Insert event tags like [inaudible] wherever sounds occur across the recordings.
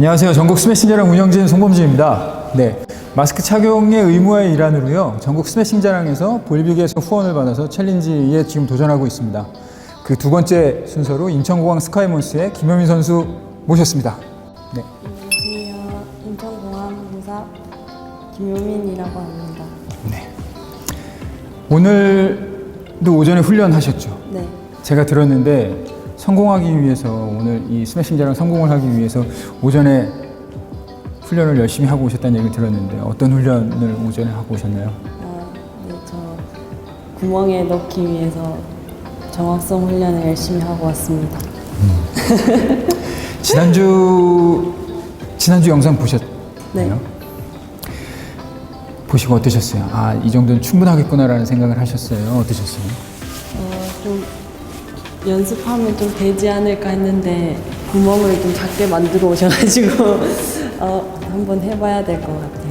안녕하세요. 전국 스매싱자랑 운영진 송범진입니다. 네. 마스크 착용의 의무화의 일환으로요. 전국 스매싱자랑에서 볼빅에서 후원을 받아서 챌린지에 지금 도전하고 있습니다. 그 두 번째 순서로 인천공항 스카이몬스의 김효민 선수 모셨습니다. 네. 안녕하세요. 인천공항공사 김효민이라고 합니다. 네. 오늘도 오전에 훈련하셨죠? 네. 제가 들었는데 성공하기 위해서 오늘 이 스매싱 자랑 성공을 하기 위해서 오전에 훈련을 열심히 하고 오셨다는 얘기를 들었는데 어떤 훈련을 오전에 하고 오셨나요? 아, 네, 저 구멍에 넣기 위해서 정확성 훈련을 열심히 하고 왔습니다. 지난주 지난주 영상 보셨나요? 네. 보시고 어떠셨어요? 아, 이 정도는 충분하겠구나라는 생각을 하셨어요. 어떠셨어요? 어, 좀 연습하면 좀 되지 않을까 했는데 구멍을 좀 작게 만들어 오셔가지고 [laughs] 어, 한번 해봐야 될 것 같아요.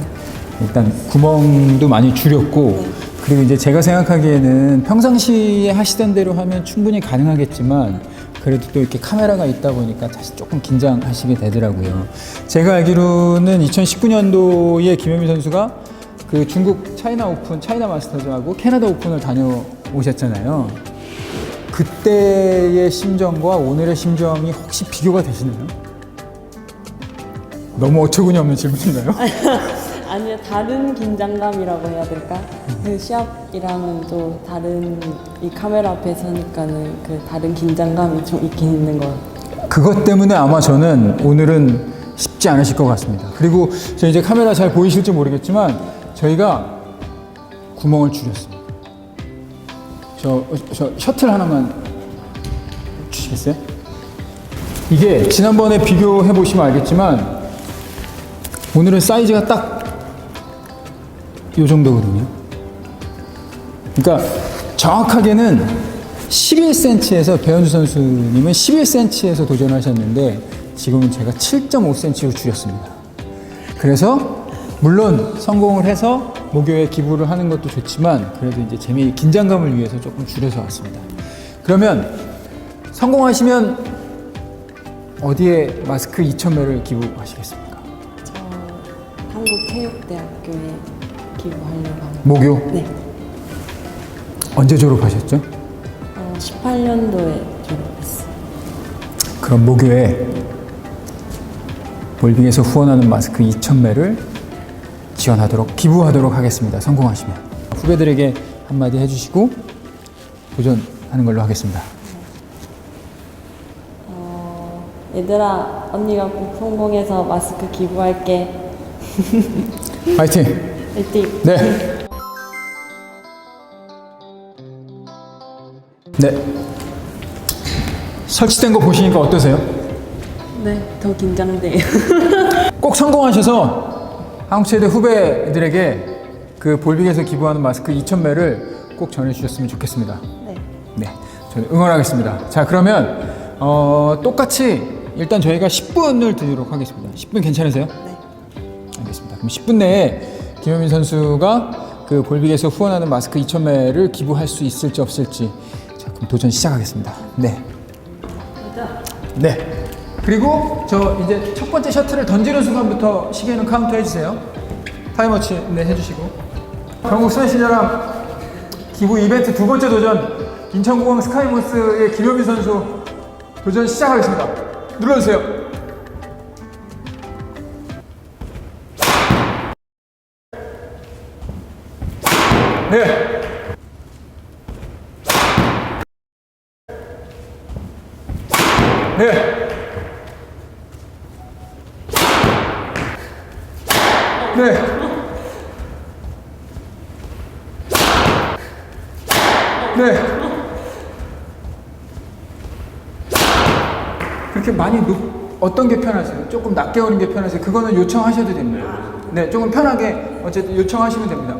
일단 구멍도 많이 줄였고 그리고 이제 제가 생각하기에는 평상시에 하시던 대로 하면 충분히 가능하겠지만 그래도 또 이렇게 카메라가 있다 보니까 사실 조금 긴장하시게 되더라고요. 제가 알기로는 2019년도에 김현미 선수가 그 중국 차이나 오픈, 차이나 마스터즈하고 캐나다 오픈을 다녀오셨잖아요. 그때의 심정과 오늘의 심정이 혹시 비교가 되시나요? 너무 어처구니 없는 질문인가요? [laughs] 아니요, 다른 긴장감이라고 해야 될까? 그 시합이랑은 또 다른 이 카메라 앞에 서니까는 그 다른 긴장감이 좀 있긴 있는 것 같아요. 그것 때문에 아마 저는 오늘은 쉽지 않으실 것 같습니다. 그리고 저 이제 카메라 잘 보이실지 모르겠지만 저희가 구멍을 줄였습니다. 저, 저 셔틀 하나만 주시겠어요? 이게 지난번에 비교해 보시면 알겠지만 오늘은 사이즈가 딱이 정도거든요. 그러니까 정확하게는 11cm에서 배현주 선수님은 11cm에서 도전하셨는데 지금은 제가 7.5cm로 줄였습니다. 그래서 물론 성공을 해서 목요에 기부를 하는 것도 좋지만 그래도 이제 재미 긴장감을 위해서 조금 줄여서 왔습니다. 그러면 성공하시면 어디에 마스크 2,000매를 기부하시겠습니까? 저 한국체육대학교에 기부하려고 합니다. 목요 네. 언제 졸업하셨죠? 어, 18년도에 졸업했어요. 그럼 목요에 볼빙에서 후원하는 마스크 2,000매를 지원하도록 기부하도록 하겠습니다. 성공하시면 후배들에게 한마디 해주시고 도전하는 걸로 하겠습니다. 어, 얘들아, 언니가 꼭 성공해서 마스크 기부할게. [laughs] 파이팅! 화이팅! 네. 네. 설치된 거 보시니까 어떠세요? 네, 더 긴장돼요. 꼭 성공하셔서 한국체대 후배들에게 그 볼빅에서 기부하는 마스크 2,000매를 꼭 전해주셨으면 좋겠습니다. 네. 네, 저는 응원하겠습니다. 자, 그러면 어, 똑같이 일단 저희가 10분을 드리도록 하겠습니다. 10분 괜찮으세요? 네. 알겠습니다. 그럼 10분 내에 김효민 선수가 그 볼빅에서 후원하는 마스크 2,000매를 기부할 수 있을지 없을지 자, 그럼 도전 시작하겠습니다. 네. 네. 그리고 저 이제 첫 번째 셔틀을 던지는 순간부터 시계는 카운트 해주세요. 타이머치 네 해주시고. 전국 스매시자랑 기부 이벤트 두 번째 도전 인천공항 스카이모스의 김효민 선수 도전 시작하겠습니다. 눌러주세요. 네. 네. 네. 네. 그렇게 많이 높, 어떤 게 편하세요? 조금 낮게 오는 게 편하세요? 그거는 요청하셔도 됩니다. 네, 조금 편하게 어쨌든 요청하시면 됩니다.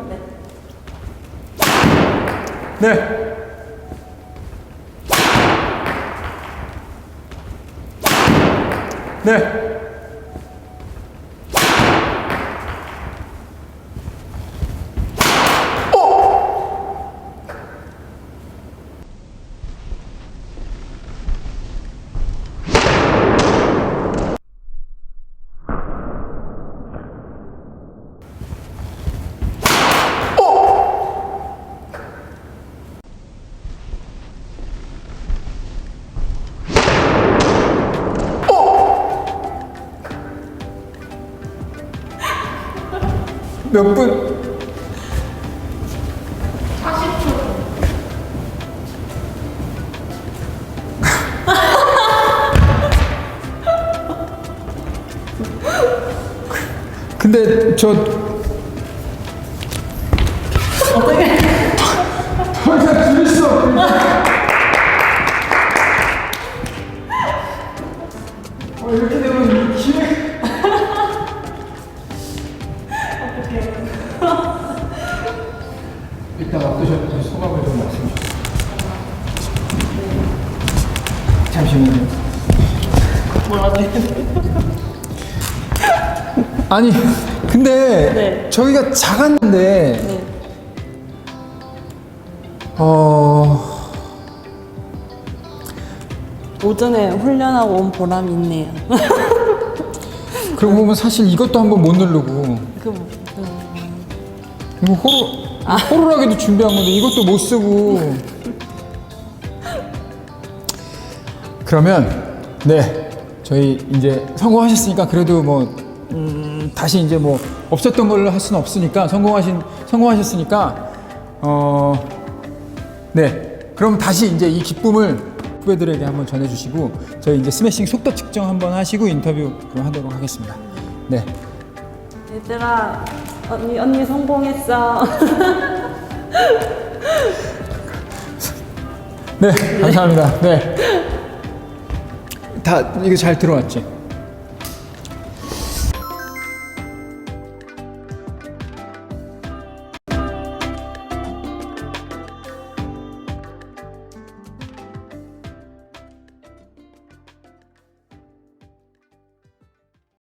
네. 네. 몇 분? [laughs] 근데 저 어떻게? [laughs] 더 이상 줄일 수 일단 어떠셨는지 소감을 좀 말씀해 주세요. 잠시만요. 뭐라고? [laughs] 아니, 근데 네. 저희가 작았는데 네. 어 오전에 훈련하고 온 보람이 있네요. 그러고 보면 사실 이것도 한번 못 누르고 그, 그 이거 호 루 호루라기도 준비한 건데 이것도 못 쓰고. 그러면 네. 저희 이제 성공하셨으니까 그래도 뭐 음, 다시 이제 뭐 없었던 걸로 할 수는 없으니까 성공하신 성공하셨으니까 어, 어네. 그럼 다시 이제 이 기쁨을 후배들에게 한번 전해주시고 저희 이제 스매싱 속도 측정 한번 하시고 인터뷰 하도록 하겠습니다. 네 얘들아 언니 언니 성공했어. 네, 감사합니다. 네. 다 이거 잘 들어왔지?